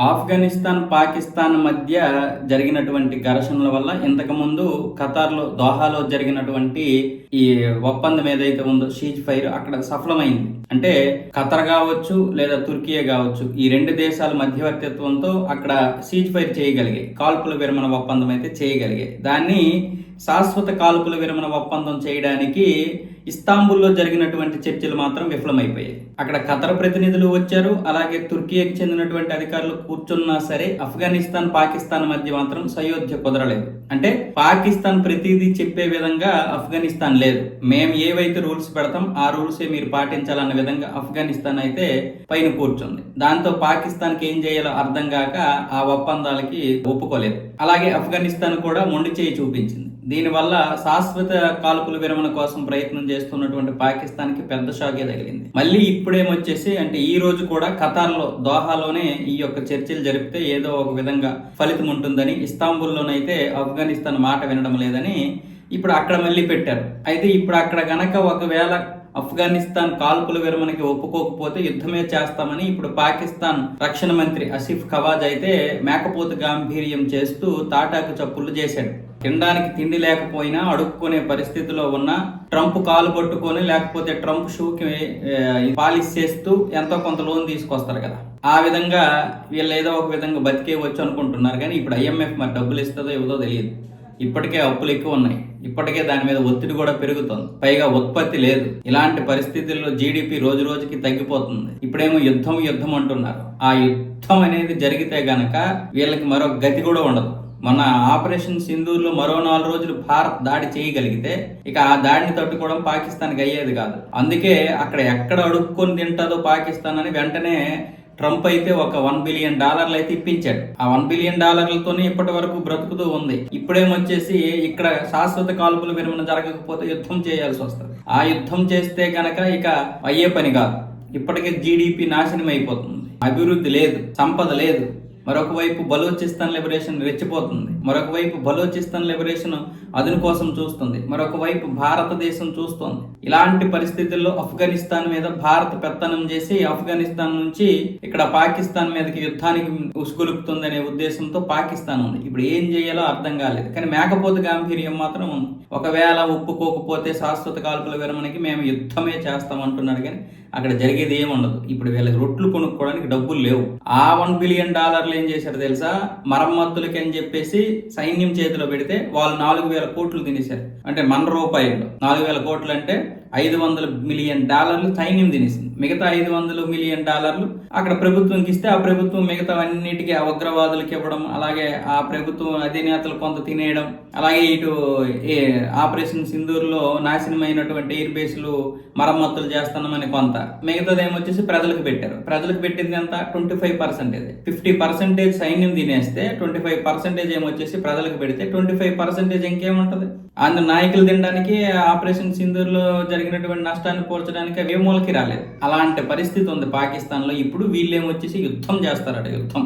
ఆఫ్ఘనిస్తాన్ పాకిస్తాన్ మధ్య జరిగినటువంటి ఘర్షణల వల్ల ఇంతకుముందు ఖతార్లో దోహాలో జరిగినటువంటి ఈ ఒప్పందం ఏదైతే ఉందో షీజ్ ఫైర్ అక్కడ సఫలమైంది. అంటే ఖతర్ కావచ్చు లేదా తుర్కియే కావచ్చు ఈ రెండు దేశాల మధ్యవర్తిత్వంతో అక్కడ సీజ్ ఫైర్ చేయగలిగాయి. కాల్పుల విరమణ ఒప్పందం అయితే చేయగలిగాయి. దాన్ని శాశ్వత కాల్పుల విరమణ ఒప్పందం చేయడానికి ఇస్తాంబుల్లో జరిగినటువంటి చర్చలు మాత్రం విఫలమైపోయాయి. అక్కడ ఖతర్ ప్రతినిధులు వచ్చారు అలాగే తుర్కీకి చెందినటువంటి అధికారులు కూర్చున్నా సరే ఆఫ్ఘనిస్తాన్ పాకిస్తాన్ మధ్య మాత్రం సయోధ్య కుదరలేదు. అంటే పాకిస్తాన్ ప్రతిదీ చెప్పే విధంగా ఆఫ్ఘనిస్తాన్ లేదు. మేము ఏవైతే రూల్స్ పెడతాం ఆ రూల్సే మీరు పాటించాలన్న విధంగా ఆఫ్ఘనిస్తాన్ అయితే పైన కూర్చుంది. దాంతో పాకిస్తాన్కి ఏం చేయాలో అర్థం కాక ఆ ఒప్పందాలకి ఒప్పుకోలేదు. అలాగే ఆఫ్ఘనిస్తాన్ కూడా మొండి చేయి చూపించింది. దీనివల్ల శాశ్వత కాల్పుల విరమణ కోసం ప్రయత్నం చేస్తున్నటువంటి పాకిస్తాన్కి పెద్ద షాకే తగిలింది. మళ్ళీ ఇప్పుడేమొచ్చేసి అంటే ఈ రోజు కూడా ఖతార్లో దోహాలోనే ఈ యొక్క చర్చలు జరిపితే ఏదో ఒక విధంగా ఫలితం ఉంటుందని ఇస్తాంబుల్లోనైతే ఆఫ్ఘనిస్తాన్ మాట వినడం లేదని ఇప్పుడు అక్కడ మళ్ళీ పెట్టారు. అయితే ఇప్పుడు అక్కడ గనక ఒకవేళ ఆఫ్ఘనిస్తాన్ కాల్పుల విరమణకి ఒప్పుకోకపోతే యుద్ధమే చేస్తామని ఇప్పుడు పాకిస్తాన్ రక్షణ మంత్రి అసిఫ్ ఖవాజ్ అయితే మేకపోతు గాంభీర్యం చేస్తూ తాటాకు చప్పులు చేశాడు. తినడానికి తిండి లేకపోయినా అడుక్కునే పరిస్థితిలో ఉన్న ట్రంప్ కాలు పట్టుకొని లేకపోతే ట్రంప్ షూకి పాలిష్ చేస్తూ ఎంతో కొంత లోన్ తీసుకొస్తారు కదా. ఆ విధంగా వీళ్ళు ఏదో ఒక విధంగా బతికేయవచ్చు అనుకుంటున్నారు కానీ ఇప్పుడు ఐఎంఎఫ్ మరి డబ్బులు ఇస్తుందో ఇవ్వదో తెలియదు. ఇప్పటికే అప్పులు ఎక్కువ ఉన్నాయి. ఇప్పటికే దాని మీద ఒత్తిడి కూడా పెరుగుతుంది. పైగా ఉత్పత్తి లేదు. ఇలాంటి పరిస్థితుల్లో జీడిపి రోజు రోజుకి తగ్గిపోతుంది. ఇప్పుడేమో యుద్ధం యుద్ధం అంటున్నారు. ఆ యుద్ధం అనేది జరిగితే గనక వీళ్ళకి మరో గతి కూడా ఉండదు. మన ఆపరేషన్ సింధూర్లో మరో నాలుగు రోజులు భారత్ దాడి చేయగలిగితే ఇక ఆ దాడిని తట్టుకోవడం పాకిస్తాన్కి అయ్యేది కాదు. అందుకే అక్కడ ఎక్కడ అడుక్కొని తింటుందో పాకిస్తాన్ అని వెంటనే ట్రంప్ అయితే ఒక వన్ బిలియన్ డాలర్లు అయితే ఇప్పించాడు. ఆ వన్ బిలియన్ డాలర్లతోనే ఇప్పటి వరకు బ్రతుకుతూ ఉంది. ఇప్పుడేమొచ్చేసి ఇక్కడ శాశ్వత కాల్పుల విరమణ జరగకపోతే యుద్ధం చేయాల్సి వస్తుంది. ఆ యుద్ధం చేస్తే గనక ఇక అయ్యే పని కాదు. ఇప్పటికే జీడిపి నాశనం అయిపోతుంది అభివృద్ధి లేదు. సంపద లేదు. మరొక వైపు బలోచిస్తాన్ లిబరేషన్ రెచ్చిపోతుంది. మరొక వైపు బలోచిస్తాన్ లిబరేషన్ అదును కోసం చూస్తుంది. మరొక వైపు భారతదేశం చూస్తోంది. ఇలాంటి పరిస్థితుల్లో ఆఫ్ఘనిస్తాన్ మీద భారత్ పెత్తనం చేసి ఆఫ్ఘనిస్తాన్ నుంచి ఇక్కడ పాకిస్తాన్ మీదకి యుద్ధానికి ఉసుగొలుపుతుందనే ఉద్దేశంతో పాకిస్తాన్ ఉంది. ఇప్పుడు ఏం చేయాలో అర్థం కాలేదు. కానీ మేకపోతు గాంభీర్యం మాత్రం ఉంది. ఒకవేళ ఒప్పుకోకపోతే శాశ్వత కాల్పుల విరమణకి మేము యుద్ధమే చేస్తామంటున్నారు కానీ అక్కడ జరిగేది ఏమి ఉండదు. ఇప్పుడు వీళ్ళకి రొట్లు కొనుక్కోవడానికి డబ్బులు లేవు. ఆ వన్ బిలియన్ డాలర్లు ఏం చేశారు తెలుసా? మరమ్మత్తులకి అని చెప్పేసి సైన్యం చేతిలో పెడితే వాళ్ళు నాలుగు వేల కోట్లు తినేశారు. అంటే మన రూపాయలు. నాలుగు వేల కోట్లు అంటే ఐదు వందల మిలియన్ డాలర్లు సైన్యం తినేసింది. మిగతా ఐదు వందల మిలియన్ డాలర్లు అక్కడ ప్రభుత్వంకి ఇస్తే ఆ ప్రభుత్వం మిగతా అన్నిటికీ ఆ ఉగ్రవాదులకు ఇవ్వడం అలాగే ఆ ప్రభుత్వం అధినేతలు కొంత తినేయడం అలాగే ఇటు ఏ ఆపరేషన్ సింధూర్లో నాశనమైనటువంటి ఎయిర్ బేస్లు మరమ్మతులు చేస్తున్నామని కొంత. మిగతాది ఏమొచ్చేసి ప్రజలకు పెట్టారు. ప్రజలకు పెట్టింది ఎంత? Twenty five percentage. Fifty percentage సైన్యం తినేస్తే ట్వంటీ ఫైవ్ పర్సెంటేజ్ ఏమొచ్చేసి ప్రజలకు పెడితే ట్వంటీ ఫైవ్ పర్సెంటేజ్ ఇంకేముంటుంది? అందులో నాయకులు తినడానికి ఆపరేషన్ సింధూర్లో జరిగినటువంటి నష్టాన్ని పోల్చడానికి అవి మూలకి రాలేదు. అలాంటి పరిస్థితి ఉంది పాకిస్తాన్లో. ఇప్పుడు వీళ్ళేమొచ్చేసి యుద్ధం చేస్తారట యుద్ధం.